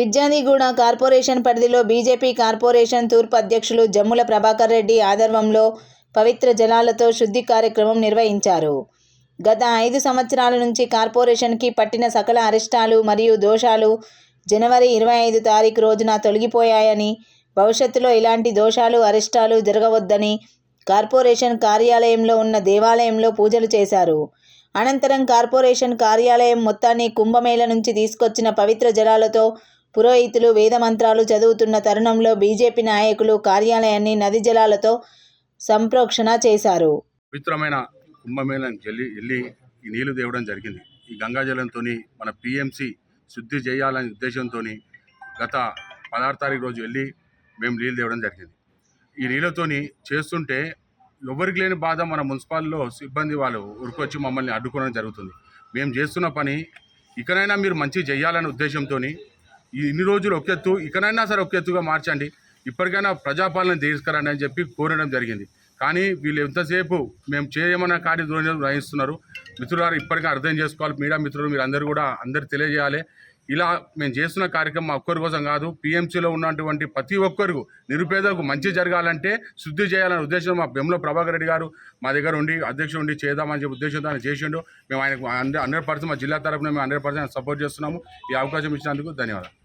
Peerzadiguda corporation పరిధిలో BJP corporation తూర్పు అధ్యక్షులు జమ్ముల ప్రభాకర్ రెడ్డి ఆధ్వర్యంలో పవిత్ర జలాలతో శుద్ధి కార్యక్రమం నిర్వహించారు. గత ఐదు సంవత్సరాల నుంచి కార్పొరేషన్కి పట్టిన సకల అరిష్టాలు మరియు దోషాలు జనవరి ఇరవై ఐదు తారీఖు రోజున తొలగిపోయాయని భవిష్యత్తులో ఇలాంటి దోషాలు అరిష్టాలు జరగవద్దని కార్పొరేషన్ కార్యాలయంలో ఉన్న దేవాలయంలో పూజలు చేశారు. అనంతరం కార్పొరేషన్ కార్యాలయం మొత్తాన్ని కుంభమేళ నుంచి తీసుకొచ్చిన పవిత్ర జలాలతో పురోహితులు వేద మంత్రాలు చదువుతున్న తరుణంలో బీజేపీ నాయకులు కార్యాలయాన్ని నది జలాలతో సంప్రోక్షణ చేశారు. పవిత్రమైన కుంభమేళం జల్లి వెళ్ళి ఈ నీళ్ళు తేవడం జరిగింది. ఈ గంగాజలంతో మన పిఎంసి శుద్ధి చేయాలనే ఉద్దేశంతో గత పదహారు తారీఖు రోజు వెళ్ళి మేము నీళ్ళు తేవడం జరిగింది. ఈ నీళ్ళతోని చేస్తుంటే ఎవరికి లేని బాధ మన మున్సిపాల్లో సిబ్బంది వాళ్ళు ఉరికొచ్చి మమ్మల్ని అడ్డుకోవడం జరుగుతుంది. మేము చేస్తున్న పని ఇకనైనా మీరు మంచి చేయాలనే ఉద్దేశంతో ఇన్ని రోజులు ఒక ఎత్తు ఇకనైనా సరే ఒక ఎత్తుగా మార్చండి. ఇప్పటికైనా ప్రజాపాలన తీసుకురండి అని చెప్పి కోరడం జరిగింది. కానీ వీళ్ళు ఎంతసేపు మేము చేయమన్న కార్యదూరం వహిస్తున్నారు మిత్రులారు ఇప్పటికే అర్థం చేసుకోవాలి. మీడియా మిత్రులు మీరు అందరూ కూడా అందరు తెలియజేయాలి. ఇలా మేము చేస్తున్న కార్యక్రమం ఒక్కరి కోసం కాదు పిఎంసీలో ఉన్నటువంటి ప్రతి ఒక్కరికి నిరుపేదలకు మంచి జరగాలంటే శుద్ధి చేయాలనే ఉద్దేశం మా బెమ్లో ప్రభాకర్ రెడ్డి గారు మా దగ్గర ఉండి అధ్యక్షుడు ఉండి చేద్దామని చెప్పి ఉద్దేశంతో ఆయన చేసిండు. మేము ఆయనకు హండ్రెడ్ పర్సెంట్ మా జిల్లా తరఫున మేము హండ్రెడ్ పర్సెంట్ సపోర్ట్ చేస్తున్నాము. ఈ అవకాశం ఇచ్చినందుకు ధన్యవాదాలు.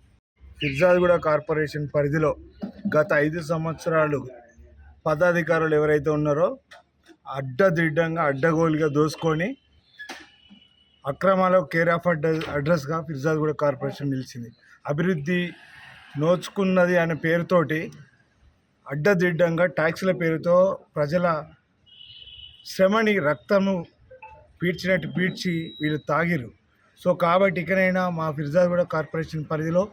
ఫిర్జాదిగూడ కార్పొరేషన్ పరిధిలో గత ఐదు సంవత్సరాలు పదాధికారులు ఎవరైతే ఉన్నారో అడ్డదిడ్డంగా అడ్డగోలుగా దోసుకొని అక్రమాలకు కేర్ ఆఫ్ అడ్డ అడ్రస్గా ఫిర్జాద్గూడ కార్పొరేషన్ నిలిచింది. అభివృద్ధి నోచుకున్నది అనే పేరుతోటి అడ్డదిడ్డంగా ట్యాక్సుల పేరుతో ప్రజల శ్రమని రక్తము పీడ్చినట్టు పీడ్చి వీళ్ళు తాగిరు సో కాబట్టి ఇకనైనా మా ఫిర్జాద్గూడ కార్పొరేషన్ పరిధిలో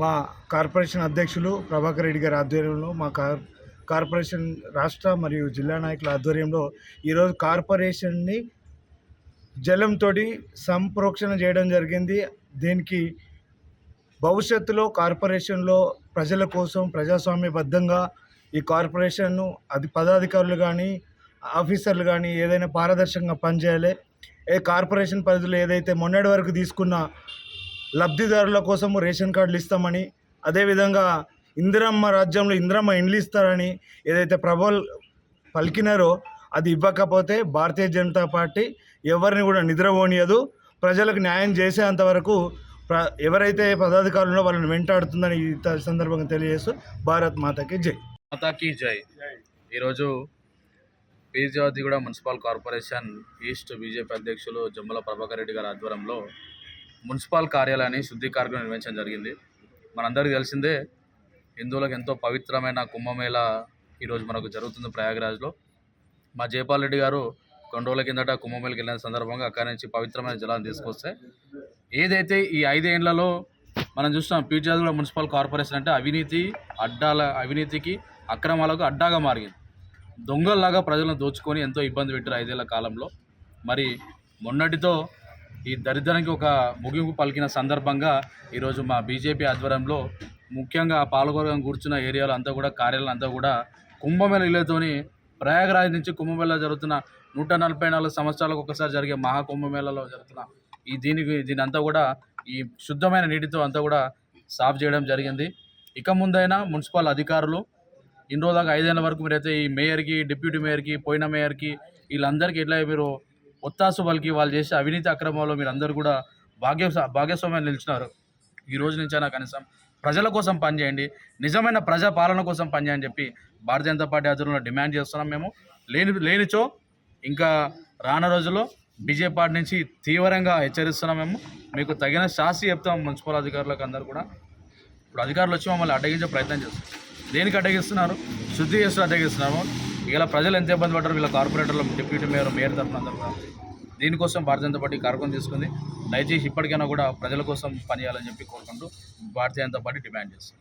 మా కార్పొరేషన్ అధ్యక్షులు ప్రభాకర్ రెడ్డి గారి ఆధ్వర్యంలో మా కార్ కార్పొరేషన్ రాష్ట్ర మరియు జిల్లా నాయకుల ఆధ్వర్యంలో ఈరోజు కార్పొరేషన్ని జలంతో సంప్రోక్షణ చేయడం జరిగింది. దీనికి భవిష్యత్తులో కార్పొరేషన్లో ప్రజల కోసం ప్రజాస్వామ్యబద్ధంగా ఈ కార్పొరేషన్ను అది పదాధికారులు కానీ ఆఫీసర్లు కానీ ఏదైనా పారదర్శకంగా పనిచేయాలి. ఏ కార్పొరేషన్ పరిధిలో ఏదైతే మొన్నటి వరకు తీసుకున్న లబ్ధిదారుల కోసం రేషన్ కార్డులు ఇస్తామని అదేవిధంగా ఇందిరమ్మ రాజ్యంలో ఇందిరమ్మ ఇండ్లు ఇస్తారని ఏదైతే ప్రభల్ పలికినారో అది ఇవ్వకపోతే భారతీయ జనతా పార్టీ ఎవరిని కూడా నిద్రపోనియదు. ప్రజలకు న్యాయం చేసేంత వరకు ప్ర ఎవరైతే పదాధికారులు వాళ్ళని వెంటాడుతుందని ఈ సందర్భంగా తెలియజేస్తూ భారత్ మాతకి జై. మాతాకి జై. ఈరోజు Peerzadiguda municipal corporation east BJP అధ్యక్షులు జమ్మల ప్రభాకర్ రెడ్డి గారి ఆధ్వర్యంలో మున్సిపల్ కార్యాలయాన్ని శుద్ధి కార్యక్రమం నిర్వహించడం జరిగింది. మనందరికీ తెలిసిందే హిందువులకు ఎంతో పవిత్రమైన కుంభమేళ ఈరోజు మనకు జరుగుతుంది ప్రయాగరాజ్లో. మా జయపాల్ రెడ్డి గారు రెండు రోజుల కిందట కుంభమేళకి వెళ్ళిన సందర్భంగా అక్కడి నుంచి పవిత్రమైన జలాన్ని తీసుకొస్తే ఏదైతే ఈ ఐదేళ్ళలో మనం చూస్తున్నాం పీర్జాదిగూడ మున్సిపల్ కార్పొరేషన్ అంటే అవినీతి అడ్డాల అవినీతికి అక్రమాలకు అడ్డాగా మారింది. దొంగల్లాగా ప్రజలను దోచుకొని ఎంతో ఇబ్బంది పెట్టారు ఐదేళ్ళ కాలంలో. మరి మొన్నటితో ఈ దరిద్రానికి ఒక ముగింపు పలికిన సందర్భంగా ఈరోజు మా బీజేపీ ఆధ్వర్యంలో ముఖ్యంగా పాల్గొనడం కూర్చున్న ఏరియాలో అంతా కూడా కార్యాలయం అంతా కూడా కుంభమేళ ఇళ్ళతోని ప్రయాగరాజ్ నుంచి కుంభమేళ జరుగుతున్న నూట నలభై నాలుగు సంవత్సరాలకు ఒకసారి జరిగే మహా కుంభమేళలో జరుగుతున్న ఈ దీనికి దీని అంతా కూడా ఈ శుద్ధమైన నీటితో అంతా కూడా సాఫ్ చేయడం జరిగింది. ఇక ముందైనా మున్సిపల్ అధికారులు ఇన్ని రోజులకు ఐదేళ్ళ ఐదేళ్ళ వరకు మీరైతే ఈ మేయర్కి డిప్యూటీ మేయర్కి పోయిన మేయర్కి వీళ్ళందరికీ ఎట్లా మీరు ఒత్తాసు వాళ్ళకి వాళ్ళు చేసే అవినీతి అక్రమంలో మీరు అందరూ కూడా భాగ్య భాగస్వామ్యాన్ని నిలిచినారు. ఈ రోజు నుంచైనా కనీసం ప్రజల కోసం పనిచేయండి నిజమైన ప్రజా పాలన కోసం పనిచేయని చెప్పి భారతీయ జనతా పార్టీ ఆధ్వర్యంలో డిమాండ్ చేస్తున్నాం మేము. లేని లేనిచో ఇంకా రాన రోజుల్లో బీజేపీ పార్టీ నుంచి తీవ్రంగా హెచ్చరిస్తున్నాం మేము. మీకు తగిన శాస్తి చెప్తాం మున్సిపల్ అధికారులకు అందరూ కూడా. ఇప్పుడు అధికారులు వచ్చి మమ్మల్ని అడ్డగించే ప్రయత్నం చేస్తారు దేనికి అడ్డగిస్తున్నారు? శుద్ధి చేస్తూ అడ్డగిస్తున్నారు ఇలా ప్రజలు ఎంత ఇబ్బంది పడ్డారు? వీళ్ళ కార్పొరేటర్లు డిప్యూటీ మేయర్ మేయర్ తరఫున అందరూ దీనికోసం భారతీయ జనతా పార్టీ కార్యక్రమం తీసుకుంది. దయచేసి ఇప్పటికైనా కూడా ప్రజల కోసం పనిచేయాలని చెప్పి కోరుకుంటూ భారతీయ జనతా పార్టీ డిమాండ్ చేస్తుంది.